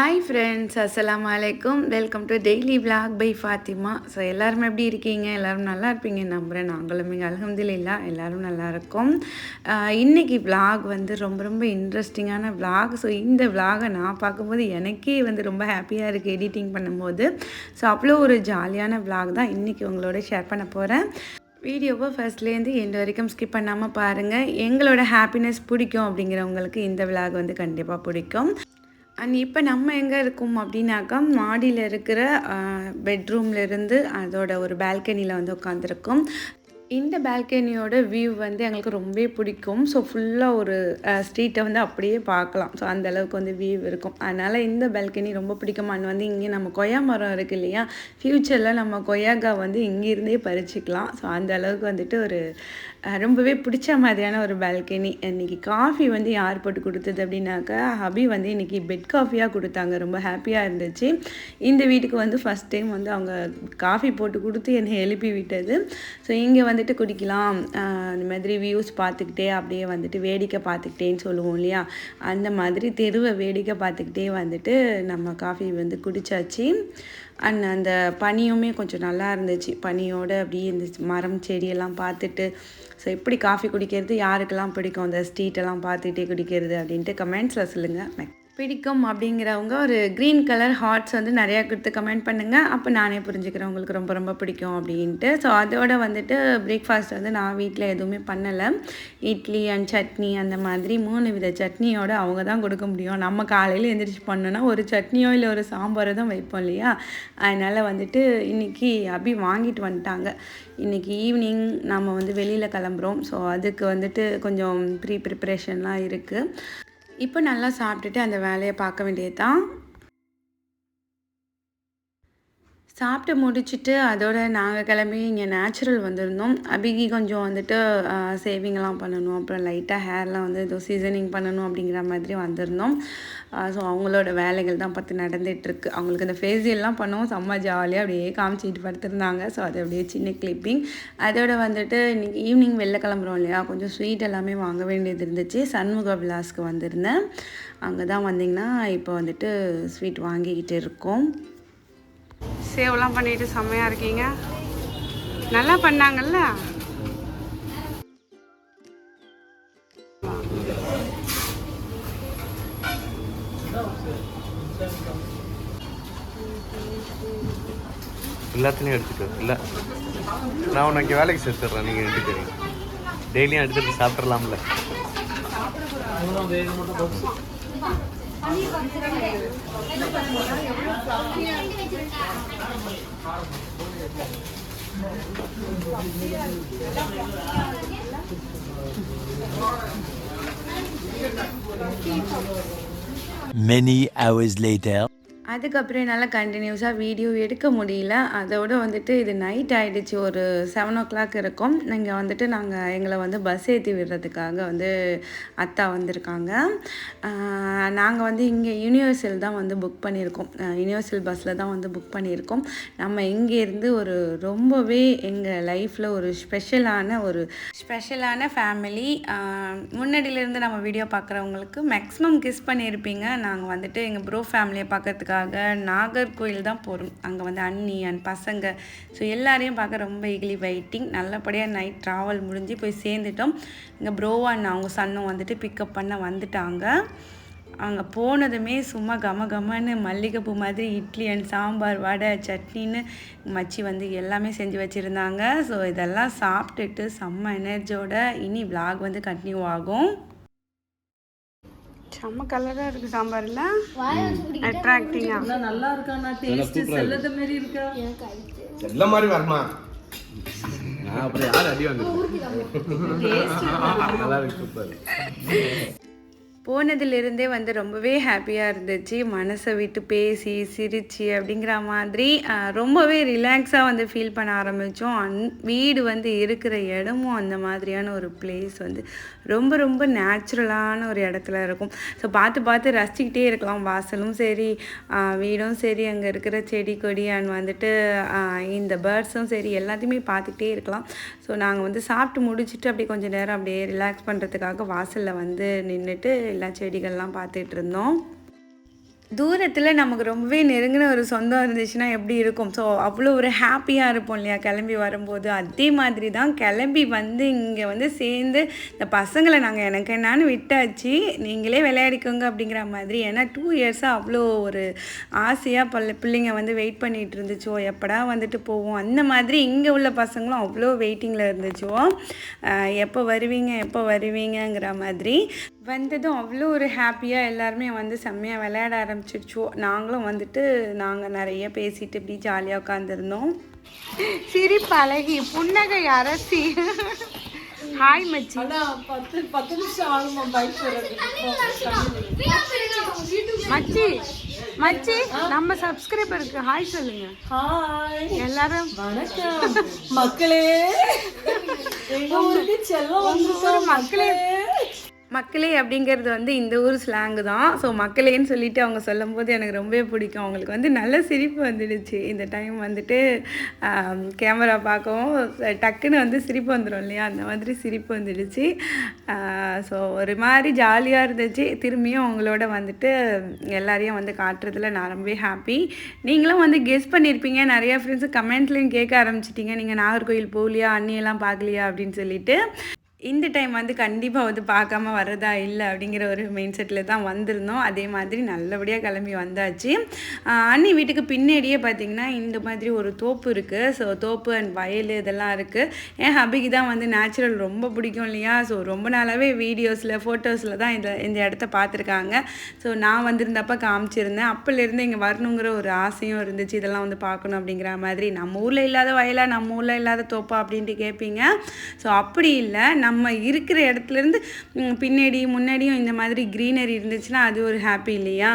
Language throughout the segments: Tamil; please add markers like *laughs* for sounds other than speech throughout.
ஹாய் ஃப்ரெண்ட்ஸ் அஸ்லாம் அலைக்கும் welcome to daily vlog by Fathima so எல்லாருமே எப்படி இருக்கீங்க? எல்லோரும் நல்லா இருப்பீங்க நம்புகிறேன் நாங்களும் இங்கே அலகம்தில்லா எல்லோரும் நல்லாயிருக்கும் இன்றைக்கி விளாக் வந்து ரொம்ப ரொம்ப இன்ட்ரெஸ்டிங்கான விளாக் ஸோ இந்த விளாகை நான் பார்க்கும்போது எனக்கே வந்து ரொம்ப ஹாப்பியாக இருக்குது எடிட்டிங் பண்ணும்போது. ஸோ அவ்வளோ ஒரு ஜாலியான விளாக் தான் இன்றைக்கி உங்களோட ஷேர் பண்ண போகிறேன் வீடியோவை ஃபர்ஸ்ட்லேருந்து எண்டு வரைக்கும் ஸ்கிப் பண்ணாமல் பாருங்கள் எங்களோட ஹாப்பினஸ் பிடிக்கும் அப்படிங்கிறவங்களுக்கு இந்த விளாக் வந்து கண்டிப்பாக பிடிக்கும். அண்ட் இப்போ நம்ம எங்கே இருக்கோம் அப்படின்னாக்கா மாடியில் இருக்கிற பெட்ரூம்லேருந்து அதோட ஒரு பால்கனியில் வந்து உட்காந்துருக்கோம் இந்த பால்கனியோட வியூ வந்து எங்களுக்கு ரொம்பவே பிடிக்கும். ஸோ ஃபுல்லாக ஒரு ஸ்ட்ரீட்டை வந்து அப்படியே பார்க்கலாம். ஸோ அந்த அளவுக்கு வந்து வியூ இருக்கும். அதனால் இந்த பால்கனி ரொம்ப பிடிக்கும். அண்ட் வந்து இங்கே நம்ம கொய்யா மரம் இருக்குது இல்லையா? ஃப்யூச்சரில் நம்ம கொய்யாக்காய் வந்து இங்கேருந்தே பறிச்சிக்கலாம். ஸோ அந்த அளவுக்கு வந்துட்டு ஒரு ரொம்பவே பிடிச்ச மாதிரியான ஒரு பால்கனி இன்னைக்கு காஃபி வந்து யார் போட்டு கொடுத்தது அப்படின்னாக்கா ஹபி வந்து இன்னைக்கு பெட் காஃபியாக கொடுத்தாங்க. ரொம்ப ஹாப்பியாக இருந்துச்சு. இந்த வீட்டுக்கு வந்து ஃபஸ்ட் டைம் வந்து அவங்க காஃபி போட்டு கொடுத்து என்னை எழுப்பி விட்டது. ஸோ இங்கே வந்துட்டு குடிக்கலாம். அந்த இந்த மாதிரி வியூஸ் பார்த்துக்கிட்டே அப்படியே வந்துட்டு வேடிக்கை பார்த்துக்கிட்டேன்னு சொல்லுவோம் இல்லையா? அந்த மாதிரி தெருவை வேடிக்கை பார்த்துக்கிட்டே வந்துட்டு நம்ம காஃபி வந்து குடிச்சாச்சு. அண்ட் அந்த பனியுமே கொஞ்சம் நல்லா இருந்துச்சு. பனியோடு அப்படியே இந்த மரம் செடியெல்லாம் பார்த்துட்டு ஸோ எப்படி காஃபி குடிக்கிறது யாருக்கெல்லாம் பிடிக்கும்? அந்த ஸ்ட்ரீட்டெல்லாம் பார்த்துட்டே குடிக்கிறது அப்படின்ட்டு கமெண்ட்ஸில் சொல்லுங்கள் பிடிக்கும் அப்படிங்கிறவங்க ஒரு க்ரீன் கலர் ஹார்ட்ஸ் வந்து நிறையா கொடுத்து கமெண்ட் பண்ணுங்கள் அப்போ நானே புரிஞ்சுக்கிறேன் உங்களுக்கு ரொம்ப ரொம்ப பிடிக்கும் அப்படின்ட்டு. ஸோ அதோட வந்துட்டு பிரேக்ஃபாஸ்ட் வந்து நான் வீட்டில் எதுவுமே பண்ணலை. இட்லி அண்ட் சட்னி அந்த மாதிரி மூணு வித சட்னியோடு அவங்க தான் கொடுக்க முடியும். நம்ம காலையில் எந்திரிச்சு பண்ணோன்னா ஒரு சட்னியோ இல்லை ஒரு சாம்பாரோ தான் வைப்போம் இல்லையா? அதனால் வந்துட்டு இன்றைக்கி அபி வாங்கிட்டு வந்துட்டாங்க. இன்றைக்கி ஈவினிங் நம்ம வந்து வெளியில் கிளம்புறோம். ஸோ அதுக்கு வந்துட்டு கொஞ்சம் ப்ரீ ப்ரிப்பரேஷன்லாம் இருக்குது இப்போ நல்லா சாப்பிட்டுட்டு அந்த வேலையை பார்க்க வேண்டியது தான் சாப்பிட்டு முடிச்சுட்டு அதோட நாங்கள் கிளம்பி இங்கே நேச்சுரல் வந்திருந்தோம். அபிகி கொஞ்சம் வந்துட்டு சேவிங்லாம் பண்ணணும். அப்புறம் லைட்டாக ஹேர்லாம் வந்து ஏதோ சீசனிங் பண்ணணும் அப்படிங்கிற மாதிரி வந்திருந்தோம். ஸோ அவங்களோட வேலைகள் தான் பார்த்து நடந்துகிட்ருக்கு அவங்களுக்கு இந்த ஃபேஷியல்லாம் பண்ணுவோம் செம்ம ஜாலியாக அப்படியே காமிச்சிட்டு படுத்திருந்தாங்க. ஸோ அது அப்படியே சின்ன கிளிப்பிங் அதோட வந்துட்டு இன்றைக்கி ஈவினிங் வெளில கிளம்புறோம் இல்லையா? கொஞ்சம் ஸ்வீட் எல்லாமே வாங்க வேண்டியது இருந்துச்சு. சண்முக விலாஸ்க்கு வந்திருந்தேன். அங்கே தான் வந்திங்கன்னா இப்போ வந்துட்டு ஸ்வீட் வாங்கிக்கிட்டு இருக்கோம். சேவ்லாம் பண்ணிட்டு செம்மையாக இருக்கீங்க. நல்லா பண்ணாங்கல்ல? எல்லாத்துலேயும் எடுத்துக்கோ. இல்லை. நான் உனக்கு வேலைக்கு சேர்த்துட்றேன் நீங்கள் எடுத்துக்கிறீங்க டெய்லியும் எடுத்துகிட்டு சாப்பிட்றலாம்ல Many hours later. அதுக்கப்புறம் என்னால் கண்டினியூஸாக வீடியோ எடுக்க முடியல. அதோட வந்துட்டு இது நைட் ஆகிடுச்சு ஒரு செவன் ஓ கிளாக் இருக்கும். இங்கே வந்துட்டு நாங்கள் எங்களை வந்து பஸ் ஏற்றி விடுறதுக்காக வந்து அத்தா வந்திருக்காங்க. நாங்கள் வந்து இங்கே யூனிவர்சல் தான் வந்து புக் பண்ணியிருக்கோம். யூனிவர்சல் பஸ்ஸில் தான் வந்து புக் பண்ணியிருக்கோம். நம்ம இங்கேருந்து ஒரு ரொம்பவே எங்கள் லைஃப்பில் ஒரு ஸ்பெஷலான ஒரு ஸ்பெஷலான ஃபேமிலி முன்னாடியிலேருந்து நம்ம வீடியோ பார்க்குறவங்களுக்கு மேக்ஸிமம் கிஸ் பண்ணியிருப்பீங்க. நாங்கள் வந்துட்டு எங்கள் ப்ரோ ஃபேமிலியை பார்க்கறதுக்காக நாகர்கோயில் தான் போகிறோம் அங்கே வந்து அண்ணி அண்ட் பசங்க. ஸோ எல்லாரையும் பார்க்க ரொம்ப இகிலி வெயிட்டிங் நல்லபடியாக நைட் ட்ராவல் முடிஞ்சு போய் சேர்ந்துட்டோம். இங்கே ப்ரோவான் அவங்க சன்னும் வந்துட்டு பிக்கப் பண்ண வந்துட்டாங்க. அங்கே போனதுமே சும்மா கம கமன்னு மல்லிகைப்பூ மாதிரி இட்லி அண்ட் சாம்பார் வடை சட்னின்னு மச்சி வந்து எல்லாமே செஞ்சு வச்சுருந்தாங்க. ஸோ இதெல்லாம் சாப்பிட்டுட்டு செம்ம எனர்ஜியோட இனி vlog வந்து கண்டினியூ ஆகும். செம்ம கலராக இருக்குது சாம்பாரில். அட்ராக்டிங்காக நல்லா இருக்காண்ணா டேஸ்ட் செல்லத மாதிரி இருக்கா? செல்ல மாதிரி வருமா நான் அப்புறம் யார் அடி வந்துருக்கேன் *laughs* நல்லா இருக்கு சூப்பர் போனதுலேருந்தே வந்து ரொம்பவே ஹாப்பியாக இருந்துச்சு. மனசை விட்டு பேசி சிரித்து அப்படிங்கிற மாதிரி ரொம்பவே ரிலாக்ஸாக வந்து ஃபீல் பண்ண ஆரம்பித்தோம் அந் வீடு வந்து இருக்கிற இடமும் அந்த மாதிரியான ஒரு பிளேஸ் வந்து ரொம்ப ரொம்ப நேச்சுரலான ஒரு இடத்துல இருக்கும். ஸோ பார்த்து பார்த்து ரசிச்சுக்கிட்டே இருக்கலாம். வாசலும் சரி வீடும் சரி அங்கே இருக்கிற செடி கொடி அண்ட் வந்துட்டு இந்த பேர்ட்ஸும் சரி எல்லாத்தையுமே பார்த்துக்கிட்டே இருக்கலாம். ஸோ நாங்கள் வந்து சாப்பிட்டு முடிச்சுட்டு அப்படியே கொஞ்சம் நேரம் அப்படியே ரிலாக்ஸ் பண்ணுறதுக்காக வாசலில் வந்து நின்றுட்டு எல்லா செடிகள்லாம் பார்த்துட்டு இருந்தோம் தூரத்தில் நமக்கு ரொம்பவே நெருங்கின ஒரு சொந்தம் இருந்துச்சுன்னா எப்படி இருக்கும்? ஸோ அவ்வளோ ஒரு ஹாப்பியாக இருப்போம் இல்லையா? கிளம்பி வரும்போது அதே மாதிரி தான் கிளம்பி வந்து இங்கே வந்து சேர்ந்து இந்த பசங்களை நாங்கள் எனக்கு என்னான்னு விட்டாச்சு. நீங்களே விளையாடிக்கோங்க அப்படிங்கிற மாதிரி. ஏன்னா டூ இயர்ஸாக அவ்வளோ ஒரு ஆசையாக பல்ல பிள்ளைங்க வந்து வெயிட் பண்ணிகிட்டு இருந்துச்சோ எப்படா வந்துட்டு போவோம்? அந்த மாதிரி இங்கே உள்ள பசங்களும் அவ்வளோ வெயிட்டிங்கில் இருந்துச்சோ? எப்போ வருவீங்க? எப்போ வருவீங்கங்கிற மாதிரி. வந்ததும் அவ்வளோ ஒரு ஹாப்பியாக எல்லாருமே வந்து செம்மையாக விளையாட ஆரம்பிச்சிருச்சோ நாங்களும் வந்துட்டு நாங்கள் நிறைய பேசிட்டு இப்படி ஜாலியாக உட்காந்துருந்தோம் சிரிப்பு அழகி புன்னகை அரசி. ஹாய் மச்சி. பத்து பத்து நிமிஷம் ஆகுமா? பைக் மச்சி மச்சி நம்ம சப்ஸ்கிரைபருக்கு ஹாய் சொல்லுங்க. ஹாய் எல்லாரும். வணக்கம். மக்களே எங்க ஊருக்கு மக்களே. மக்களே அப்படிங்கிறது வந்து இந்த ஊர் ஸ்லாங்கு தான். ஸோ மக்களேன்னு சொல்லிட்டு அவங்க சொல்லும்போது எனக்கு ரொம்பவே பிடிக்கும். அவங்களுக்கு வந்து நல்ல சிரிப்பு வந்துடுச்சு. இந்த டைம் வந்துட்டு கேமரா பார்க்கவும் டக்குன்னு வந்து சிரிப்பு வந்துடும் இல்லையா? அந்த மாதிரி சிரிப்பு வந்துடுச்சு. ஸோ ஒரு மாதிரி ஜாலியாக இருந்துச்சு. திரும்பியும் அவங்களோட வந்துட்டு எல்லாரையும் வந்து காட்டுறதுல நான் ரொம்பவே ஹாப்பி நீங்களும் வந்து கெஸ் பண்ணியிருப்பீங்க நிறைய ஃப்ரெண்ட்ஸு கமெண்ட்லேயும் கேட்க ஆரம்பிச்சிட்டிங்க. நீங்கள் நாகர்கோவில் போகலையா? அண்ணியெல்லாம் பார்க்கலையா? அப்படின்னு சொல்லிட்டு. இந்த டைம் வந்து கண்டிப்பாக வந்து பார்க்காம வர்றதா இல்லை அப்படிங்கிற ஒரு மெயின் செட்டில் தான் வந்திருந்தோம். அதே மாதிரி நல்லபடியாக கிளம்பி வந்தாச்சு. அன்னி வீட்டுக்கு பின்னாடியே பார்த்தீங்கன்னா இந்த மாதிரி ஒரு தோப்பு இருக்குது ஸோ தோப்பு அண்ட் வயல் இதெல்லாம் இருக்குது என் ஹபிக்கு தான் வந்து நேச்சுரல் ரொம்ப பிடிக்கும் இல்லையா? ஸோ ரொம்ப நாளாகவே வீடியோஸில் ஃபோட்டோஸில் தான் இந்த இந்த இடத்த பார்த்துருக்காங்க. ஸோ நான் வந்திருந்தப்ப காமிச்சிருந்தேன். அப்போலேருந்து இங்கே வரணுங்கிற ஒரு ஆசையும் இருந்துச்சு. இதெல்லாம் வந்து பார்க்கணும் அப்படிங்கிற மாதிரி. நம்ம ஊரில் இல்லாத வயலாக நம்ம ஊரில் இல்லாத தோப்பா அப்படின்ட்டு கேட்பீங்க ஸோ அப்படி இல்லை. நம்ம இருக்கிற இடத்துலேருந்து பின்னாடி முன்னாடியும் இந்த மாதிரி க்ரீனரி இருந்துச்சுன்னா அது ஒரு ஹாப்பி இல்லையா?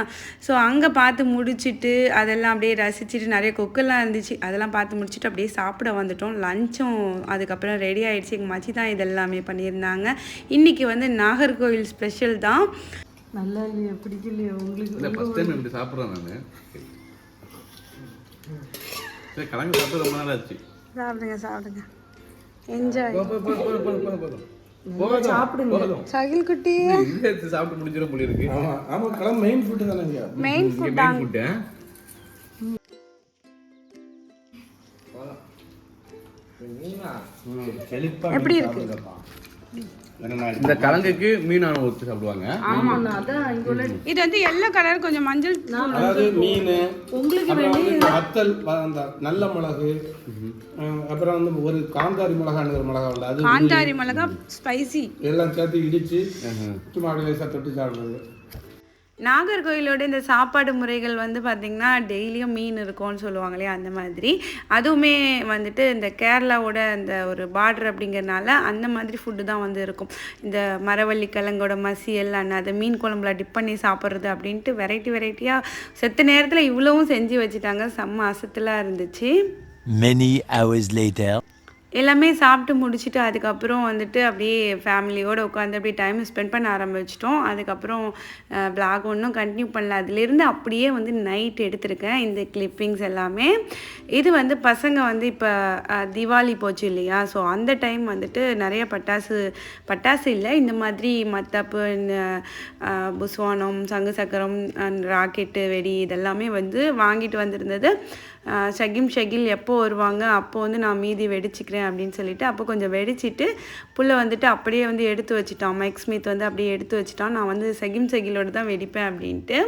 ஸோ அங்கே பார்த்து முடிச்சுட்டு அதெல்லாம் அப்படியே ரசிச்சுட்டு நிறைய கொக்கெல்லாம் இருந்துச்சு. அதெல்லாம் பார்த்து முடிச்சுட்டு அப்படியே சாப்பிட வந்துட்டோம். லஞ்சும் அதுக்கப்புறம் ரெடி ஆயிடுச்சு. எங்கள் மச்சி தான் இதெல்லாமே பண்ணியிருந்தாங்க. இன்றைக்கி வந்து நாகர்கோவில் ஸ்பெஷல் தான். நல்லா இல்லையா? பிடிக்கலையா? உங்களுக்கு இல்லை ஃபஸ்ட் டைம் இப்படி சாப்பிட்றேன் நான். சரி கலங்க சாப்பிட்டு ரொம்ப நாள் ஆச்சு சாப்பிடுங்க சாப்பிடுங்க. என்ஜாய் சாப்பிடுங்க. சகில் குட்டி. சாப்பிட்டு முடிஞ்சிடும் போல இருக்கு. ஆமா கிளம்ப மெயின் ஃபுட்டு தானேங்க மெயின் ஃபுட் மெயின் ஃபுட்டு எப்படி இருக்கு? இந்த கலங்குக்கு மீனான ஊற்றி சாப்பிடுவாங்க. அதான் இங்க உள்ள இது வந்து எல்லோ கலர் கொஞ்சம் மஞ்சள் அதாவது மீன் உங்களுக்கு வத்தல் அந்த நல்ல மிளகு அப்புறம் வந்து ஒரு காந்தாரி மிளகான்னு ஒரு மிளகா உண்டு. அது காந்தாரி மிளகா ஸ்பைசி எல்லாம் சேர்த்து இடிச்சு சும்மா அப்படியே தொட்டு சாப்பிடுறது. நாகர்கோயிலோட இந்த சாப்பாடு முறைகள் வந்து பார்த்திங்கன்னா டெய்லியும் மீன் இருக்கும்னு சொல்லுவாங்க இல்லையா அந்த மாதிரி. அதுவுமே வந்துட்டு இந்த கேரளாவோட அந்த ஒரு பார்டர் அப்படிங்கிறனால அந்த மாதிரி ஃபுட்டு தான் வந்து இருக்கும். இந்த மரவள்ளி கிழங்கோட மசியல் அண்ணா அதை மீன் குழம்புல டிப் பண்ணி சாப்பிட்றது அப்படின்ட்டு வெரைட்டி வெரைட்டியாக செத்த நேரத்தில் இவ்வளவும் செஞ்சு வச்சுட்டாங்க. செம்ம அசத்தலாக இருந்துச்சு. Many hours later. எல்லாமே சாப்பிட்டு முடிச்சுட்டு அதுக்கப்புறம் வந்துட்டு அப்படியே ஃபேமிலியோடு உட்காந்து அப்படியே டைம் ஸ்பெண்ட் பண்ண ஆரம்பிச்சிட்டோம். அதுக்கப்புறம் பிளாக் ஒன்றும் கண்டினியூ பண்ணல. அதுலேருந்து அப்படியே வந்து நைட் எடுத்திருக்கேன். இந்த கிளிப்பிங்ஸ் எல்லாமே. இது வந்து பசங்க வந்து இப்போ தீபாவளி போச்சு இல்லையா? ஸோ அந்த டைம் வந்துட்டு நிறைய பட்டாசு பட்டாசு இல்லை. இந்த மாதிரி மத்தாப்பு இந்த புஸ்வானம் சங்கு சக்கரம் ராக்கெட்டு வெடி இதெல்லாமே வந்து வாங்கிட்டு வந்திருந்தது. ஷகிம் ஷகில் எப்போ வருவாங்க அப்போ வந்து நான் மீதி வெடிச்சிக்கிறேன் அப்படின்னு சொல்லிட்டு அப்போ கொஞ்சம் வெடிச்சிட்டு புள்ள வந்துட்டு அப்படியே வந்து எடுத்து வச்சுட்டான். மைக் ஸ்மித் வந்து அப்படியே எடுத்து வச்சுட்டான். நான் வந்து சகிம் ஷகிலோடு தான் வெடிப்பேன் அப்படின்ட்டு.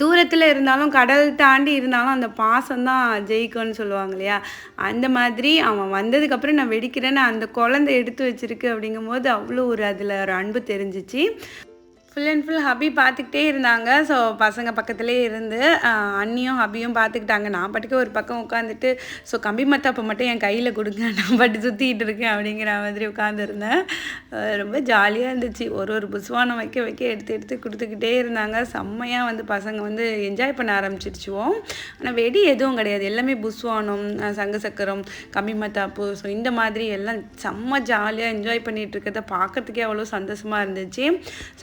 தூரத்தில் இருந்தாலும் கடல் தாண்டி இருந்தாலும் அந்த பாசம் தான் ஜெயிக்கும்னு சொல்லுவாங்க இல்லையா? அந்த மாதிரி அவன் வந்ததுக்கப்புறம் நான் வெடிக்கிறேன்னு அந்த குழந்தை எடுத்து வச்சிருக்கு அப்படிங்கும்போது அவ்வளோ ஒரு அதில் ஒரு அன்பு தெரிஞ்சிச்சு. ஃபுல் அண்ட் ஃபுல் ஹபி பார்த்துக்கிட்டே இருந்தாங்க. ஸோ பசங்க பக்கத்துலேயே இருந்து அண்ணியும் ஹபியும் பார்த்துக்கிட்டாங்க நான் பாட்டுக்கு ஒரு பக்கம் உட்காந்துட்டு ஸோ கம்பி மத்தாப்பை மட்டும் என் கையில் கொடுங்க. நான் பாட்டு சுற்றிக்கிட்டு இருக்கேன் அப்படிங்கிற மாதிரி உட்காந்துருந்தேன் ரொம்ப ஜாலியாக இருந்துச்சு. ஒரு ஒரு புஸ்வானம் வைக்க வைக்க எடுத்து எடுத்து கொடுத்துக்கிட்டே இருந்தாங்க. செம்மையாக வந்து பசங்க வந்து என்ஜாய் பண்ண ஆரம்பிச்சிருச்சுவோம். ஆனால் வெடி எதுவும் கிடையாது. எல்லாமே புஸ்வானம் சங்கு சக்கரம் கம்பி மத்தாப்பு ஸோ இந்த மாதிரி எல்லாம் செம்ம ஜாலியாக என்ஜாய் பண்ணிகிட்டு இருக்கிறத பார்க்கறதுக்கே அவ்வளோ சந்தோஷமாக இருந்துச்சு.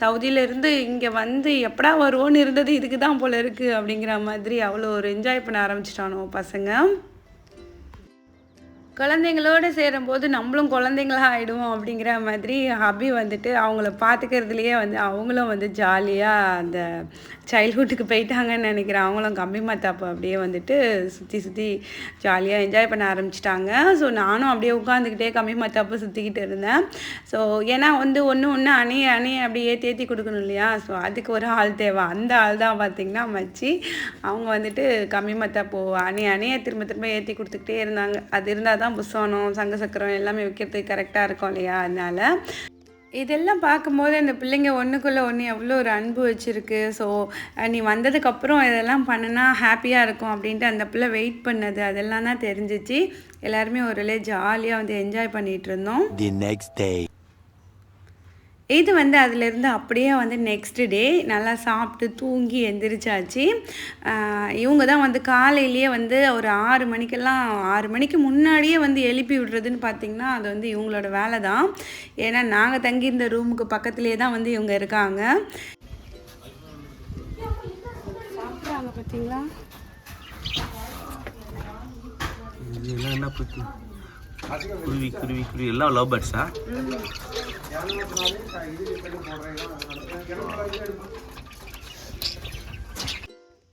சவுதியில் இருந்து இங்கே வந்து எப்படா வருவோன்னு இருந்தது இதுக்கு தான் போல இருக்குது அப்படிங்கிற மாதிரி அவ்வளோ ஒரு என்ஜாய் பண்ண ஆரம்பிச்சிட்டானோ பசங்க. குழந்தைங்களோடு சேரும்போது நம்மளும் குழந்தைங்களா ஆகிடுவோம் அப்படிங்கிற மாதிரி ஹபி வந்துட்டு அவங்கள பார்த்துக்கிறதுலையே வந்து அவங்களும் வந்து ஜாலியாக அந்த சைல்ட்ஹுட்டுக்கு போயிட்டாங்கன்னு நினைக்கிறேன். அவங்களும் கம்பி மத்தாப்பு அப்படியே வந்துட்டு சுற்றி சுற்றி ஜாலியாக என்ஜாய் பண்ண ஆரம்பிச்சிட்டாங்க. ஸோ நானும் அப்படியே உட்காந்துக்கிட்டே கம்பி மத்தாப்பு சுற்றிக்கிட்டு இருந்தேன். ஸோ ஏன்னா வந்து ஒன்று ஒன்று அணைய அணைய அப்படியே தேத்தி கொடுக்கணும் இல்லையா? ஸோ அதுக்கு ஒரு ஆள் தேவை. அந்த ஆள் தான் பார்த்திங்கன்னா மச்சி. அவங்க வந்துட்டு கம்மி மத்தாப்பு அணைய அணைய திரும்ப திரும்ப ஏற்றி கொடுத்துக்கிட்டே இருந்தாங்க. அது இருந்தால் தான் புசோனம் சங்க சக்கரம் எல்லாமே வைக்கிறதுக்கு கரெக்டாக இருக்கும் இல்லையா? அதனால் இதெல்லாம் பார்க்கும்போது அந்த பிள்ளைங்க ஒன்றுக்குள்ளே ஒன்று எவ்வளோ ஒரு அன்பு வச்சுருக்கு. ஸோ நீ வந்ததுக்கப்புறம் இதெல்லாம் பண்ணுனா ஹாப்பியாக இருக்கும் அப்படின்ட்டு அந்த பிள்ளை வெயிட் பண்ணது. அதெல்லாம் தான் தெரிஞ்சிச்சு. எல்லாருமே ஒரு ஜாலியாக வந்து என்ஜாய் பண்ணிகிட்டு இருந்தோம். The next. இது வந்து அதிலேருந்து அப்படியே வந்து நெக்ஸ்ட் டே நல்லா சாப்பிட்டு தூங்கி எந்திரிச்சாச்சு. இவங்க தான் வந்து காலையிலேயே வந்து ஒரு ஆறு மணிக்கெல்லாம் ஆறு மணிக்கு முன்னாடியே வந்து எழுப்பி விடுறதுன்னு பார்த்தீங்கன்னா அது வந்து இவங்களோட வேலை தான். ஏன்னா நாங்கள் தங்கியிருந்த ரூமுக்கு பக்கத்துலேயே தான் வந்து இவங்க இருக்காங்க. சாப்பிட்றாங்க பார்த்தீங்களா? இதெல்லாம் என்ன பற்றி குருவி குருவி குருவி. எல்லாம் லவ் பேர்ட்ஸா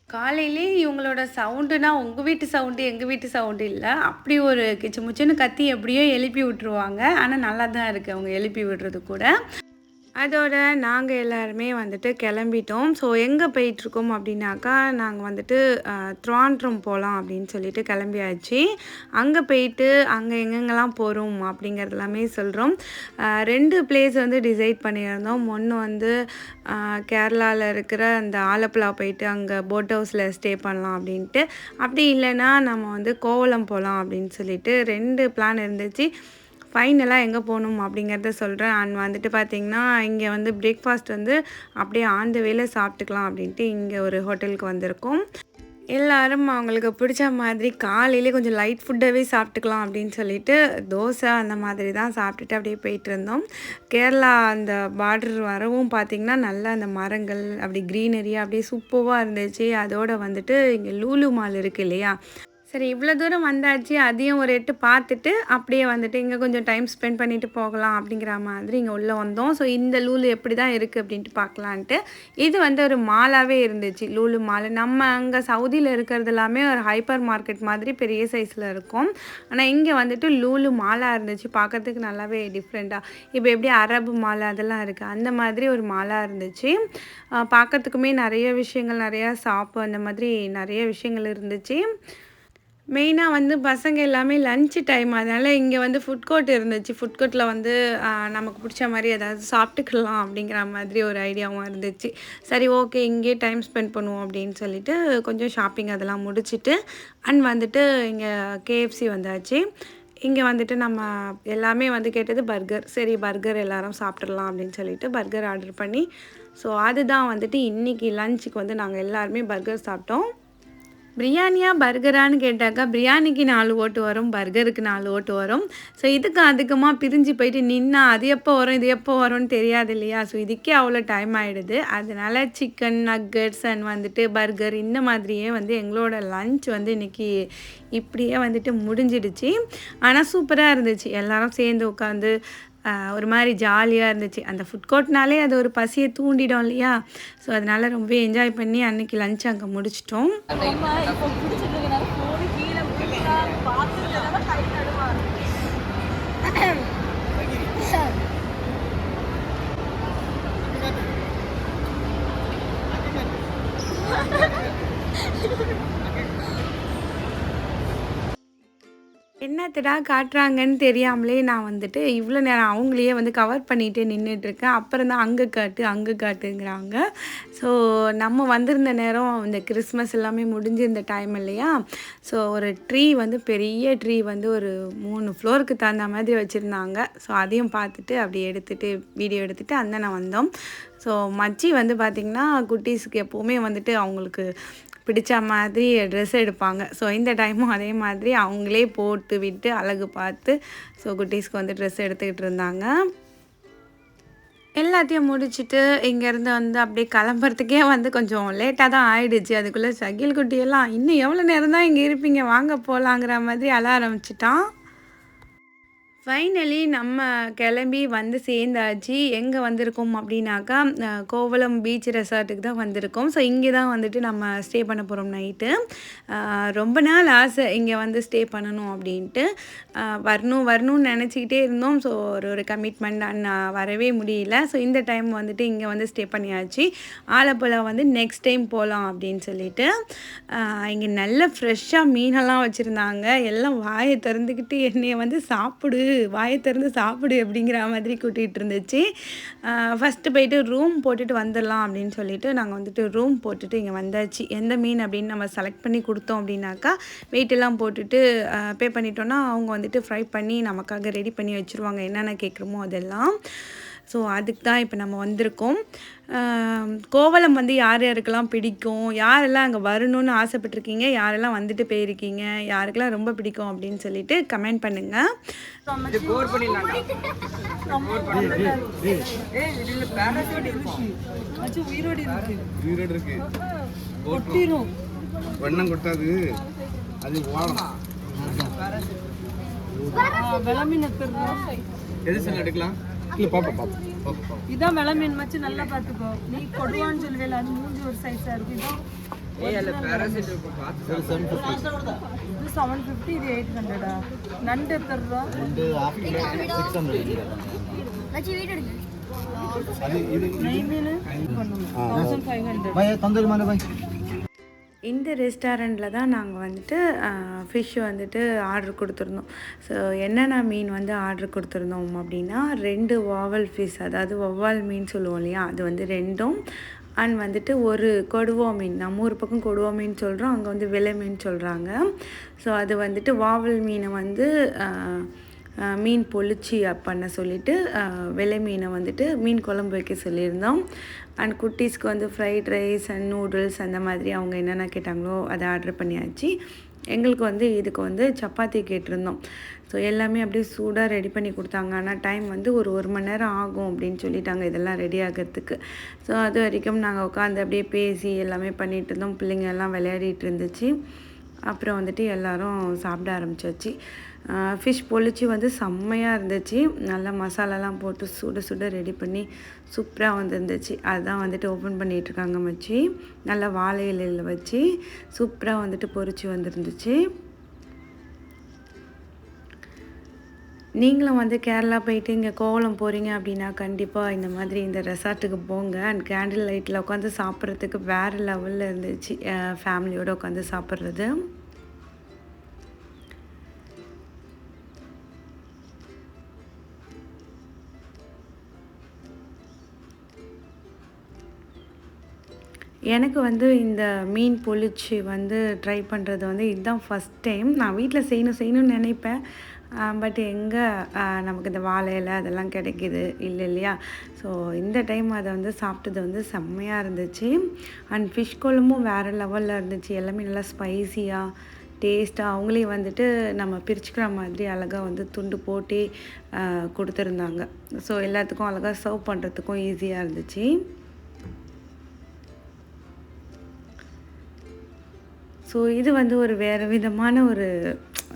காலையிலே இவங்களோட சவுண்டுனா உங்கள் வீட்டு சவுண்டு எங்கள் வீட்டு சவுண்டு இல்லை. அப்படி ஒரு கிச்சு முச்சுன்னு கத்தி எப்படியோ எழுப்பி விட்டுருவாங்க. ஆனால் நல்லா தான் இருக்குது அவங்க எழுப்பி விடுறது கூட. அதோட நாங்கள் எல்லாருமே வந்துட்டு கிளம்பிட்டோம். ஸோ எங்கே போயிட்டுருக்கோம் அப்படின்னாக்கா நாங்கள் வந்துட்டு த்ராண்ட்ரம் போகலாம் அப்படின்னு சொல்லிட்டு கிளம்பியாச்சு. அங்கே போயிட்டு அங்கே எங்கெங்கெல்லாம் போகிறோம் அப்படிங்கிறது எல்லாமே சொல்கிறோம் ரெண்டு பிளேஸ் வந்து டிசைட் பண்ணியிருந்தோம். ஒன்று வந்து கேரளாவில் இருக்கிற அந்த ஆலப்புழா போயிட்டு அங்கே போட் ஹவுஸில் ஸ்டே பண்ணலாம் அப்படின்ட்டு. அப்படி இல்லைன்னா நம்ம வந்து கோவலம் போகலாம் அப்படின்னு சொல்லிட்டு ரெண்டு பிளான் இருந்துச்சு. ஃபைனலாக எங்கே போகணும் அப்படிங்கிறத சொல்கிறேன் அண்ட் வந்துட்டு பார்த்திங்கன்னா இங்கே வந்து பிரேக்ஃபாஸ்ட் வந்து அப்படியே ஆந்த வேலை சாப்பிட்டுக்கலாம் அப்படின்ட்டு இங்கே ஒரு ஹோட்டலுக்கு வந்திருக்கோம். எல்லாரும் அவங்களுக்கு பிடிச்ச மாதிரி காலையிலே கொஞ்சம் லைட் ஃபுட்டாகவே சாப்பிட்டுக்கலாம் அப்படின்னு சொல்லிட்டு தோசை அந்த மாதிரி தான் சாப்பிட்டுட்டு அப்படியே போயிட்டு இருந்தோம். கேரளா அந்த பார்டர் வரவும் பார்த்திங்கன்னா நல்லா அந்த மரங்கள் அப்படி க்ரீனரியாக அப்படியே சூப்பராக இருந்துச்சு. அதோடு வந்துட்டு இங்கே லூலு மால் இருக்குது இல்லையா? சரி இவ்வளோ தூரம் வந்தாச்சு அதையும் ஒரு எட்டு பார்த்துட்டு அப்படியே வந்துட்டு இங்கே கொஞ்சம் டைம் ஸ்பெண்ட் பண்ணிட்டு போகலாம் அப்படிங்கிற மாதிரி இங்கே உள்ளே வந்தோம். ஸோ இந்த லூலு எப்படி தான் இருக்குது அப்படின்ட்டு பார்க்கலான்ட்டு. இது வந்து ஒரு மாலாகவே இருந்துச்சு லூலு மாலை. நம்ம அங்கே சவுதியில் இருக்கிறது எல்லாமே ஒரு ஹைப்பர் மார்க்கெட் மாதிரி பெரிய சைஸில் இருக்கும். ஆனால் இங்கே வந்துட்டு லூலு மாலாக இருந்துச்சு பார்க்கறதுக்கு நல்லாவே டிஃப்ரெண்ட்டாக இப்போ எப்படி அரபு மாலை அதெல்லாம் இருக்குது அந்த மாதிரி ஒரு மாலாக இருந்துச்சு. பார்க்கறதுக்குமே நிறைய விஷயங்கள் நிறையா ஷாப்பு அந்த மாதிரி நிறைய விஷயங்கள் இருந்துச்சு. மெயினாக வந்து பசங்க எல்லாமே லன்ச் டைம் அதனால் இங்கே வந்து ஃபுட் கோர்ட் இருந்துச்சு. ஃபுட் கோர்ட்டில் வந்து நமக்கு பிடிச்ச மாதிரி ஏதாவது சாப்பிட்டுக்கலாம் அப்படிங்கிற மாதிரி ஒரு ஐடியாவும் இருந்துச்சு. சரி ஓகே இங்கேயே டைம் ஸ்பெண்ட் பண்ணுவோம் அப்படின்னு சொல்லிட்டு கொஞ்சம் ஷாப்பிங் அதெல்லாம் முடிச்சுட்டு அண்ட் வந்துட்டு இங்கே கேஎஃப்சி வந்தாச்சு. இங்கே வந்துட்டு நம்ம எல்லாமே வந்து கேட்டது பர்கர் சரி பர்கர் எல்லாரும் சாப்பிட்றலாம் அப்படின்னு சொல்லிட்டு பர்கர் ஆர்டர் பண்ணி ஸோ அதுதான் வந்துட்டு இன்றைக்கி லஞ்சுக்கு வந்து நாங்கள் எல்லாருமே பர்கர் சாப்பிட்டோம். பிரியாணியா பர்கரான்னு கேட்டாக்கா பிரியாணிக்கு நாலு ஓட்டு வரும் பர்கருக்கு நாலு ஓட்டு வரும். ஸோ இதுக்கு அதிகமாக பிரிஞ்சு போயிட்டு நின்னா அது எப்போ வரும் இது எப்போ வரும்னு தெரியாது இல்லையா? ஸோ இதுக்கே அவ்வளோ டைம் ஆகிடுது அதனால சிக்கன் நக்கட்ஸ் அண்ட் வந்துட்டு பர்கர் இந்த மாதிரியே வந்து எங்களோட லஞ்ச் வந்து இன்றைக்கி இப்படியே வந்துட்டு முடிஞ்சிடுச்சு. ஆனால் சூப்பராக இருந்துச்சு. எல்லாரும் சேர்ந்து உட்காந்து ஒரு மாதிரி ஜாலியாக இருந்துச்சு. அந்த ஃபுட் கோர்ட்னாலே அது ஒரு பசியை தூண்டிடும் இல்லையா? ஸோ அதனால் ரொம்ப என்ஜாய் பண்ணி அன்னைக்கு லஞ்ச் அங்கே முடிச்சிட்டோம் அம்மா இப்போ பிடிச்சிட்டு இருக்கனால ஃபோனு கீழே விழுந்தா பார்த்துருக்கனால கை நடுவாரு என்னத்தடா காட்டுறாங்கன்னு தெரியாமலே நான் வந்துட்டு இவ்வளோ நேரம் அவங்களையே வந்து கவர் பண்ணிகிட்டே நின்றுட்டுருக்கேன் அப்புறம் தான் அங்கே காட்டு அங்கே காட்டுங்கிறாங்க. ஸோ நம்ம வந்திருந்த நேரம் இந்த கிறிஸ்மஸ் எல்லாமே முடிஞ்சிருந்த டைம் இல்லையா? ஸோ ஒரு ட்ரீ வந்து பெரிய ட்ரீ வந்து ஒரு மூணு ஃப்ளோருக்கு தகுந்த மாதிரி வச்சுருந்தாங்க. ஸோ அதையும் பார்த்துட்டு அப்படி எடுத்துகிட்டு வீடியோ எடுத்துகிட்டு அந்த நான் வந்தோம். ஸோ மச்சி வந்து பார்த்திங்கன்னா குட்டீஸுக்கு எப்போவுமே வந்துட்டு அவங்களுக்கு பிடிச்ச மாதிரி ட்ரெஸ் எடுப்பாங்க. ஸோ இந்த டைமும் அதே மாதிரி அவங்களே போட்டு விட்டு அழகு பார்த்து ஸோ குட்டீஸ்க்கு வந்து ட்ரெஸ் எடுத்துக்கிட்டு இருந்தாங்க. எல்லாத்தையும் முடிச்சுட்டு இங்கேருந்து வந்து அப்படியே கிளம்புறதுக்கே வந்து கொஞ்சம் லேட்டாக தான் ஆயிடுச்சு. அதுக்குள்ளே சகில் குட்டியெல்லாம் இன்னும் எவ்வளோ நேரம் தான் இங்கே இருப்பீங்க? வாங்க போகலாங்கிற மாதிரி அழ ஆரம்பிச்சிட்டான் ஃபைனலி நம்ம கிளம்பி வந்து சேர்ந்தாச்சு. எங்கே வந்திருக்கோம் அப்படின்னாக்கா கோவலம் கோவளம் பீச் ரெசார்ட்டுக்கு தான் வந்திருக்கோம். ஸோ இங்கே தான் வந்துட்டு நம்ம ஸ்டே பண்ண போகிறோம் நைட்டு ரொம்ப நாள் ஆசை இங்கே வந்து ஸ்டே பண்ணணும் அப்படின்ட்டு. வரணும் வரணும்னு நினச்சிக்கிட்டே இருந்தோம். ஸோ ஒரு ஒரு கமிட்மெண்ட் அண்ட் வரவே முடியல. ஸோ இந்த டைம் வந்துட்டு இங்கே வந்து ஸ்டே பண்ணியாச்சு. ஆலப்புழா வந்து நெக்ஸ்ட் டைம் போகலாம் அப்படின்னு சொல்லிட்டு. இங்கே நல்ல ஃப்ரெஷ்ஷாக மீனெல்லாம் வச்சுருந்தாங்க. எல்லாம் வாயை திறந்துக்கிட்டு என்னையை வந்து சாப்பிடு. வாயை திறந்து சாப்பிடு அப்படிங்கிற மாதிரி கூட்டிகிட்டு இருந்துச்சு. ஃபஸ்ட்டு போயிட்டு ரூம் போட்டுட்டு வந்துடலாம் அப்படின்னு சொல்லிட்டு நாங்கள் வந்துட்டு ரூம் போட்டுட்டு இங்கே வந்தாச்சு. எந்த மீன் அப்படின்னு நம்ம செலக்ட் பண்ணி கொடுத்தோம் அப்படின்னாக்கா வெயிட் எல்லாம் போட்டுட்டு பே பண்ணிட்டோன்னா அவங்க வந்துட்டு ஃப்ரை பண்ணி நமக்காக ரெடி பண்ணி வச்சுருவாங்க. என்னென்ன கேட்குறோமோ அதெல்லாம். ஸோ அதுக்கு தான் இப்போ நம்ம வந்திருக்கோம். ஆம், கோவளம் வந்து யார் யாருக்கெல்லாம் பிடிக்கும்? யாரெல்லாம் அங்கே வரணும்னு ஆசைப்பட்டிருக்கீங்க? யாரெல்லாம் வந்துட்டு போயிருக்கீங்க? யாருக்கெல்லாம் ரொம்ப பிடிக்கும் அப்படின்னு சொல்லிட்டு கமெண்ட் பண்ணுங்கள் அச்சு உயிரோடு இருக்கு. உயிரோடு இருக்கு. கொட்டிரும். வெண்ணம் கொட்டாது. அது எது சார் எடுக்கலாம்? இல்லை பாப்பா பாப்பா பாப்பா பாப்பா இதான் விளமீன் மச்சு நல்லா பார்த்துக்கோ. நீ கொடுவான்னு சொல்லுவேல அது மூஞ்சி ஒரு சைஸா இருக்கு. இது செவன் ஃபிஃப்டி இது எயிட் ஹண்ட்ரடா நண்டு நெய் மீன்? தௌசண்ட் ஃபைவ் ஹண்ட்ரட் இந்த ரெஸ்டாரண்ட்டில் தான் நாங்கள் வந்துட்டு ஃபிஷ் வந்துட்டு ஆர்டர் கொடுத்துருந்தோம். ஸோ என்னென்ன மீன் வந்து ஆர்டர் கொடுத்துருந்தோம் அப்படின்னா ரெண்டு வாவல் ஃபிஷ் அதாவது வவ்வால் மீன் சொல்லுவோம் இல்லையா? அது வந்து ரெண்டும் அண்ட் வந்துட்டு ஒரு கொடுவா மீன். நம்ம ஊர் பக்கம் கொடுவா மீன் சொல்கிறோம் அங்கே வந்து விலை மீன் சொல்கிறாங்க ஸோ அது வந்துட்டு வாவல் மீனை வந்து மீன் பொழிச்சி பண்ண சொல்லிவிட்டு வெள்ளை மீனை வந்துட்டு மீன் குழம்பு வைக்க சொல்லியிருந்தோம். அண்ட் குட்டீஸ்க்கு வந்து ஃப்ரைட் ரைஸ் அண்ட் நூடுல்ஸ் அந்த மாதிரி அவங்க என்னென்ன கேட்டாங்களோ அதை ஆர்டர் பண்ணியாச்சு. எங்களுக்கு வந்து இதுக்கு வந்து சப்பாத்தி கேட்டிருந்தோம். ஸோ எல்லாமே அப்படியே சூடாக ரெடி பண்ணி கொடுத்தாங்க. ஆனால் டைம் வந்து ஒரு ஒரு மணி நேரம் ஆகும் அப்படின்னு சொல்லிட்டாங்க இதெல்லாம் ரெடி ஆகிறதுக்கு. ஸோ அது வரைக்கும் நாங்கள் உட்காந்து அப்படியே பேசி எல்லாமே பண்ணிகிட்டு இருந்தோம். பிள்ளைங்க எல்லாம் விளையாடிட்டு இருந்துச்சு. அப்புறம் வந்துட்டு எல்லோரும் சாப்பிட ஆரம்பிச்சாச்சு. ஃபிஷ் பொளிச்சு வந்து செம்மையாக இருந்துச்சு. நல்லா மசாலாலாம் போட்டு சுட சுட ரெடி பண்ணி சூப்பராக வந்துருந்துச்சு. அதுதான் வந்துட்டு ஓப்பன் பண்ணிகிட்ருக்காங்க மச்சி. நல்லா வாழை இலையில் வச்சு சூப்பராக வந்துட்டு பொரிச்சு வந்துருந்துச்சு. நீங்களும் வந்து கேரளா போயிட்டு இங்கே கோவலம் போகிறீங்க அப்படின்னா கண்டிப்பாக இந்த மாதிரி இந்த ரெசார்ட்டுக்கு போங்க. அண்ட் கேண்டில் லைட்டில் உட்காந்து சாப்பிட்றதுக்கு வேறு லெவலில் இருந்துச்சு. ஃபேமிலியோடு உட்காந்து சாப்பிட்றது. எனக்கு வந்து இந்த மீன் பொழிச்சு வந்து ட்ரை பண்ணுறது வந்து இதுதான் ஃபஸ்ட் டைம் நான் வீட்டில் செய்யணும் செய்யணும்னு நினைப்பேன். பட் எங்கே நமக்கு இந்த வாழை இலை அதெல்லாம் கிடைக்கிது. இல்லை இல்லையா? ஸோ இந்த டைம் அதை வந்து சாப்பிட்டது வந்து செம்மையாக இருந்துச்சு. அண்ட் ஃபிஷ் குழம்பும் வேறு லெவலில் இருந்துச்சு. எல்லாமே நல்லா ஸ்பைசியாக டேஸ்ட்டாக அவங்களே வந்துட்டு நம்ம பிரிச்சுக்கிற மாதிரி அழகாக வந்து துண்டு போட்டு கொடுத்துருந்தாங்க. ஸோ எல்லாத்துக்கும் அழகாக சர்வ் பண்ணுறதுக்கும் ஈஸியாக இருந்துச்சு. ஸோ இது வந்து ஒரு வேறு விதமான ஒரு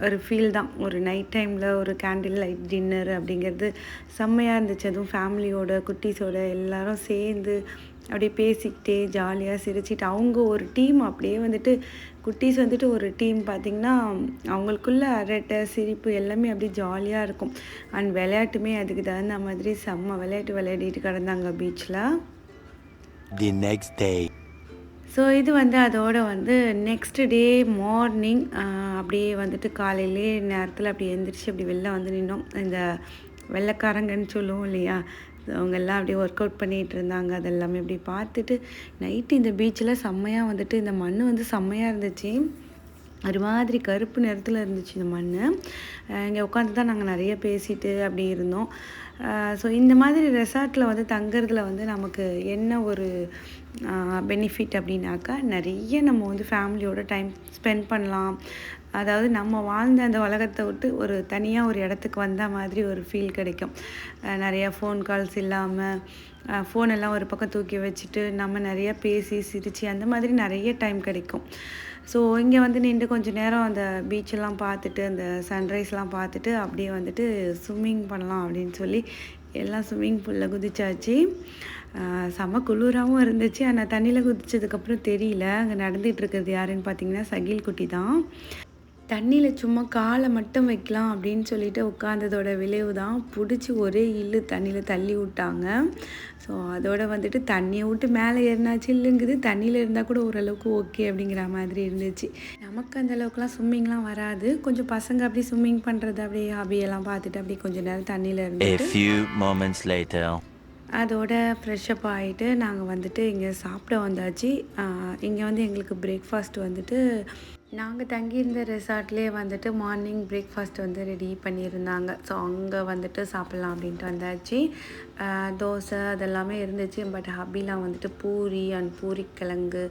ஒரு ஃபீல் தான். ஒரு நைட் டைமில் ஒரு கேண்டில் லைட் டின்னர் அப்படிங்கிறது செம்மையாக இருந்துச்சு அதுவும் ஃபேமிலியோட குட்டீஸோட எல்லாரும் சேர்ந்து அப்படியே பேசிக்கிட்டே ஜாலியாக சிரிச்சிட்டு அவங்க ஒரு டீம் அப்படியே வந்துட்டு குட்டீஸ் வந்துட்டு ஒரு டீம் பார்த்திங்கன்னா அவங்களுக்குள்ள அரட்டை சிரிப்பு எல்லாமே அப்படியே ஜாலியாக இருக்கும். அண்ட் விளையாட்டுமே அதுக்கு தகுந்த மாதிரி செம்ம விளையாட்டு விளையாடிட்டு கிடந்தாங்க பீச்சில் தி நெக்ஸ்ட் டே ஸோ இது வந்து அதோட வந்து நெக்ஸ்ட் டே மார்னிங் அப்படியே வந்துட்டு காலையிலே நேரத்தில் அப்படி எந்திரிச்சு அப்படி வெளில வந்து நின்னோம். இந்த வெள்ளைக்காரங்கன்னு சொல்லுவோம் இல்லையா? அவங்க எல்லாம் அப்படியே ஒர்க் அவுட் பண்ணிகிட்டு இருந்தாங்க. அதெல்லாமே அப்படி பார்த்துட்டு நைட்டு இந்த பீச்சில் செம்மையாக வந்துட்டு இந்த மண் வந்து செம்மையாக இருந்துச்சு. ஒரு மாதிரி கருப்பு நிறத்தில் இருந்துச்சு இந்த மண் இங்கே உட்காந்து தான் நாங்கள் நிறைய பேசிட்டு அப்படி இருந்தோம். ஸோ இந்த மாதிரி ரெசார்ட்டில் வந்து தங்குறதுல வந்து நமக்கு என்ன ஒரு பெனிஃபிட் அப்படின்னாக்கா நிறைய நம்ம வந்து ஃபேமிலியோட டைம் ஸ்பெண்ட் பண்ணலாம். அதாவது நம்ம வாழ்ந்த அந்த உலகத்தை விட்டு ஒரு தனியாக ஒரு இடத்துக்கு வந்த மாதிரி ஒரு ஃபீல் கிடைக்கும். நிறையா ஃபோன் கால்ஸ் இல்லாமல் ஃபோன் எல்லாம் ஒரு பக்கம் தூக்கி வச்சுட்டு நம்ம நிறையா பேசி சிரித்து அந்த மாதிரி நிறைய டைம் கிடைக்கும். ஸோ இங்கே வந்து நின்று கொஞ்சம் நேரம் அந்த பீச்செல்லாம் பார்த்துட்டு அந்த சன்ரைஸ்லாம் பார்த்துட்டு அப்படியே வந்துட்டு ஸ்விம்மிங் பண்ணலாம் அப்படின்னு சொல்லி எல்லாம் ஸ்விம்மிங் பூலில் குதிச்சாச்சு. செம குளிராகவும் இருந்துச்சு. ஆனால் தண்ணியில் குதிச்சதுக்கப்புறம் தெரியல. அங்கே நடந்துகிட்டு இருக்கிறது யாருன்னு பார்த்தீங்கன்னா சகில் குட்டி தான். தண்ணியில் சும்மா காலை மட்டும் வைக்கலாம் அப்படின்னு சொல்லிட்டு உட்காந்ததோட விளைவு தான். பிடிச்சி ஒரே இல்லு தண்ணியில் தள்ளி விட்டாங்க. ஸோ அதோட வந்துட்டு தண்ணியை விட்டு மேலே ஏறினா சில்லுங்குது தண்ணியில் இருந்தால் கூட ஓரளவுக்கு ஓகே அப்படிங்கிற மாதிரி இருந்துச்சு. நமக்கு அந்த அளவுக்குலாம் ஸ்விம்மிங்லாம் வராது. கொஞ்சம் பசங்க அப்படி ஸ்விம்மிங் பண்ணுறது அப்படியே ஹாபியெல்லாம் பார்த்துட்டு அப்படியே கொஞ்சம் நேரம் தண்ணியில் இருந்து அதோட ஃப்ரெஷ்அப் ஆகிட்டு நாங்கள் வந்துட்டு இங்கே சாப்பிட வந்தாச்சு. இங்கே வந்து எங்களுக்கு பிரேக்ஃபாஸ்ட் வந்துட்டு நாங்கள் தங்கியிருந்த ரெசார்ட்லேயே வந்துட்டு மார்னிங் பிரேக்ஃபாஸ்ட் வந்து ரெடி பண்ணியிருந்தாங்க. ஸோ அங்கே வந்துட்டு சாப்பிட்லாம் அப்படின்ட்டு வந்தாச்சு. தோசை அதெல்லாமே இருந்துச்சு. பட் ஹப்பிலாம் வந்துட்டு பூரி அண்ட் பூரி கிழங்கு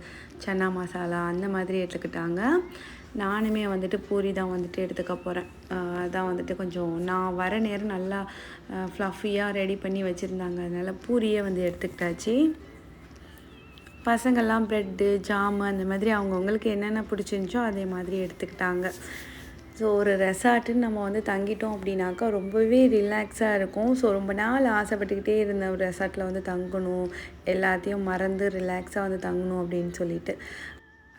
சன்னா மசாலா அந்த மாதிரி எடுத்துக்கிட்டாங்க. நானுமே வந்துட்டு பூரி தான் வந்துட்டு எடுத்துக்க போகிறேன் அதான் வந்துட்டு கொஞ்சம் நான் வர நேரம் நல்லா ஃப்ளஃபியாக ரெடி பண்ணி வச்சுருந்தாங்க. அதனால் பூரியே வந்து எடுத்துக்கிட்டாச்சு. பசங்கள்லாம் ப்ரெட்டு ஜாமு அந்த மாதிரி அவங்கவுங்களுக்கு என்னென்ன பிடிச்சிருந்துச்சோ அதே மாதிரி எடுத்துக்கிட்டாங்க. ஸோ ஒரு ரெசார்ட்டுன்னு நம்ம வந்து தங்கிட்டோம் அப்படின்னாக்கா ரொம்பவே ரிலாக்ஸாக இருக்கும். ஸோ ரொம்ப நாள் ஆசைப்பட்டுக்கிட்டே இருந்த ஒரு ரெசார்ட்டில் வந்து தங்கணும். எல்லாத்தையும் மறந்து ரிலாக்ஸாக வந்து தங்கணும் அப்படின்னு சொல்லிட்டு.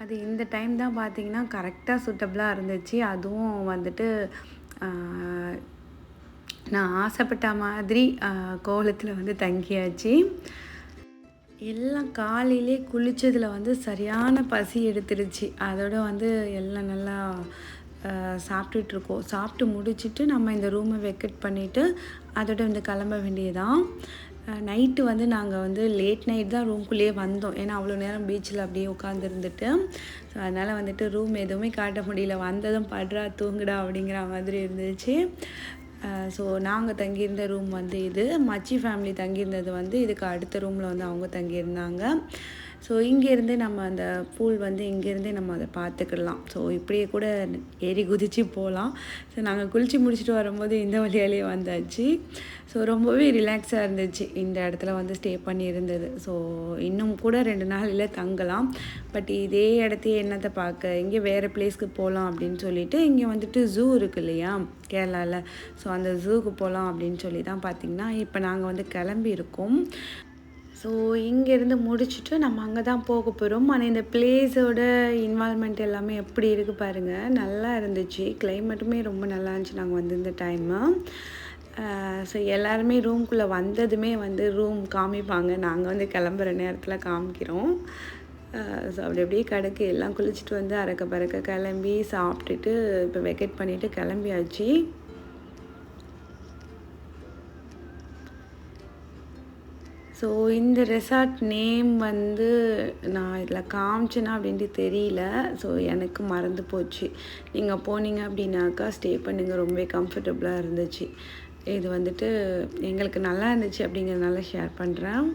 அது இந்த டைம் தான் பார்த்தீங்கன்னா கரெக்டாக சூட்டபிளாக இருந்துச்சு. அதுவும் வந்துட்டு நான் ஆசைப்பட்ட மாதிரி கோலத்தில் வந்து தங்கியாச்சு. எல்லாம் காலையிலே குளித்ததில் வந்து சரியான பசி எடுத்துருச்சு. அதோட வந்து எல்லாம் நல்லா சாப்பிட்டுட்ருக்கோம் இருக்கோம். சாப்பிட்டு முடிச்சுட்டு நம்ம இந்த ரூமை வெக்கெட் பண்ணிவிட்டு அதோட வந்து கிளம்ப வேண்டியதான் நைட்டு வந்து நாங்கள் வந்து லேட் நைட் தான் ரூம்குள்ளேயே வந்தோம். ஏன்னா அவ்வளோ நேரம் பீச்சில் அப்படியே உட்காந்துருந்துட்டு ஸோ அதனால் வந்துட்டு ரூம் எதுவுமே காட்ட முடியல. வந்ததும் படுறா தூங்குடா அப்படிங்கிற மாதிரி இருந்துச்சு. ஸோ நாங்கள் தங்கியிருந்த ரூம் வந்து இது. மச்சி ஃபேமிலி தங்கியிருந்தது வந்து இதுக்கு அடுத்த ரூமில் வந்து அவங்க தங்கியிருந்தாங்க. ஸோ இங்கேருந்தே நம்ம அந்த பூல் வந்து இங்கேருந்தே நம்ம அதை பார்த்துக்கிடலாம் ஸோ இப்படியே கூட ஏறி குதித்து போகலாம். ஸோ நாங்கள் குளித்து முடிச்சுட்டு வரும்போது இந்த வழியாலேயே வந்தாச்சு. ஸோ ரொம்பவே ரிலாக்ஸாக இருந்துச்சு. இந்த இடத்துல வந்து ஸ்டே பண்ணி இருந்தது ஸோ இன்னும் கூட ரெண்டு நாளில் தங்கலாம். பட் இதே இடத்தையே என்னத்தை பார்க்க இங்கே வேறு பிளேஸ்க்கு போகலாம் அப்படின்னு சொல்லிட்டு இங்கே வந்துட்டு ஜூ இருக்கு இல்லையா கேரளாவில் ஸோ அந்த ஜூக்கு போகலாம் அப்படின்னு சொல்லி தான் பார்த்திங்கன்னா இப்போ நாங்கள் வந்து கிளம்பி இருக்கோம் ஸோ இங்கேருந்து முடிச்சுட்டு நம்ம அங்கே தான் போக போகிறோம் ஆனால் இந்த பிளேஸோட இன்வால்மெண்ட் எல்லாமே எப்படி இருக்குது பாருங்கள் நல்லா இருந்துச்சு. கிளைமேட்டுமே ரொம்ப நல்லா இருந்துச்சு நாங்கள் வந்திருந்த டைமு ஸோ எல்லாருமே ரூம்குள்ளே வந்ததுமே வந்து ரூம் காமிப்பாங்க. நாங்கள் வந்து கிளம்புற நேரத்தில் காமிக்கிறோம். ஸோ அப்படி அப்படியே கடுக்கு. எல்லாம் குளிச்சுட்டு வந்து அறக்க பறக்க கிளம்பி சாப்பிட்டுட்டு இப்போ வெக்கேட் பண்ணிவிட்டு கிளம்பியாச்சு. ஸோ இந்த ரெசார்ட் நேம் வந்து நான் இதில் காமிச்சேனா அப்படின்ட்டு தெரியல. ஸோ எனக்கு மறந்து போச்சு. நீங்கள் போனீங்க அப்படின்னாக்கா ஸ்டே பண்ணுங்க. ரொம்பவே கம்ஃபர்டபுளாக இருந்துச்சு. இது வந்துட்டு எங்களுக்கு நல்லா இருந்துச்சு அப்படிங்கிறதுனால ஷேர் பண்ணுறேன்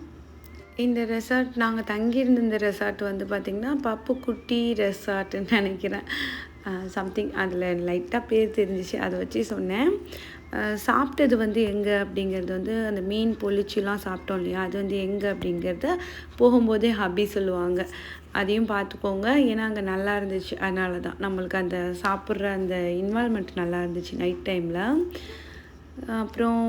இந்த ரெசார்ட் நாங்கள் தங்கியிருந்த இந்த ரெசார்ட் வந்து பார்த்திங்கன்னா பப்பு குட்டி ரெசார்ட்டுன்னு நினைக்கிறேன் சம்திங் அதில் லைட்டாக பேர் தெரிஞ்சிச்சு. அதை வச்சு சொன்னேன். சாப்பிட்டது வந்து எங்கே அப்படிங்கிறது வந்து அந்த மீன் பொளிச்சிலாம் சாப்பிட்டோம் இல்லையா? அது வந்து எங்கே அப்படிங்கிறத போகும்போதே ஹப்பி சொல்லுவாங்க. அதையும் பார்த்துக்கோங்க. ஏன்னா அங்கே நல்லா இருந்துச்சு. அதனால தான் நம்மளுக்கு அந்த சாப்பிட்ற அந்த இன்வால்மெண்ட் நல்லா இருந்துச்சு நைட் டைமில் அப்புறம்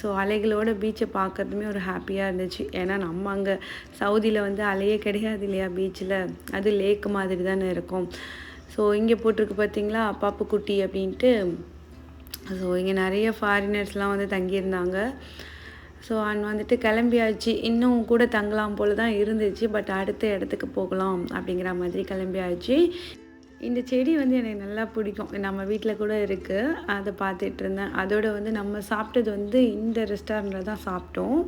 ஸோ அலைகளோட பீச்சை பார்க்கறதுமே ஒரு ஹாப்பியாக இருந்துச்சு. ஏன்னா நம்ம அங்கே சவுதியில் வந்து அலையே கிடையாது இல்லையா பீச்சில் அது லேக் மாதிரி தானே இருக்கும். ஸோ இங்கே போட்டிருக்கு பார்த்தீங்களா? பாப்பு குட்டி அப்படின்ட்டு ஸோ இங்கே நிறைய ஃபாரினர்ஸ்லாம் வந்து தங்கியிருந்தாங்க. ஸோ அண்ட் வந்துட்டு கிளம்பியாச்சு. இன்னும் கூட தங்கலாம் போல தான் இருந்துச்சு. பட் அடுத்த இடத்துக்கு போகலாம் அப்படிங்கிற மாதிரி கிளம்பியாச்சு. இந்த செடி வந்து எனக்கு நல்லா பிடிக்கும். நம்ம வீட்டில் கூட இருக்குது அதை பார்த்துட்டு இருந்தேன். அதோட வந்து நம்ம சாப்பிட்டது வந்து இந்த ரெஸ்டாரண்ட்டில் தான் சாப்பிட்டோம்.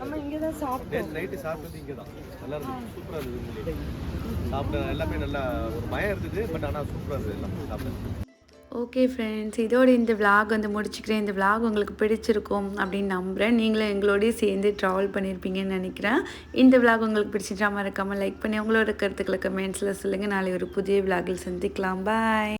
நம்ம இங்கே தான் சாப்பிட்டோம். நைட்டு சாப்பிட்டது இங்கே தான். நல்லா இருந்துச்சு. சூப்பராக இருந்தது சாப்பிட எல்லாமே நல்லா ஒரு பயம் இருந்தது பட் ஆனால் சூப்பராக இருந்தது. எல்லாம் சாப்பிட ஓகே ஃப்ரெண்ட்ஸ் இதோட இந்த vlog வந்து முடிச்சுக்கிறேன். இந்த விளாக் உங்களுக்கு பிடிச்சிருக்கும் அப்படின்னு நம்புகிறேன் நீங்களும் எங்களோடய சேர்ந்து ட்ராவல் பண்ணியிருப்பீங்கன்னு நினைக்கிறேன். இந்த விளாக் உங்களுக்கு பிடிச்சிட்டா மறக்காமல் லைக் பண்ணி உங்களோட கருத்துக்களை கமெண்ட்ஸில் சொல்லுங்கள் நாளை ஒரு புதிய விளாகில் சந்திக்கலாம். பாய்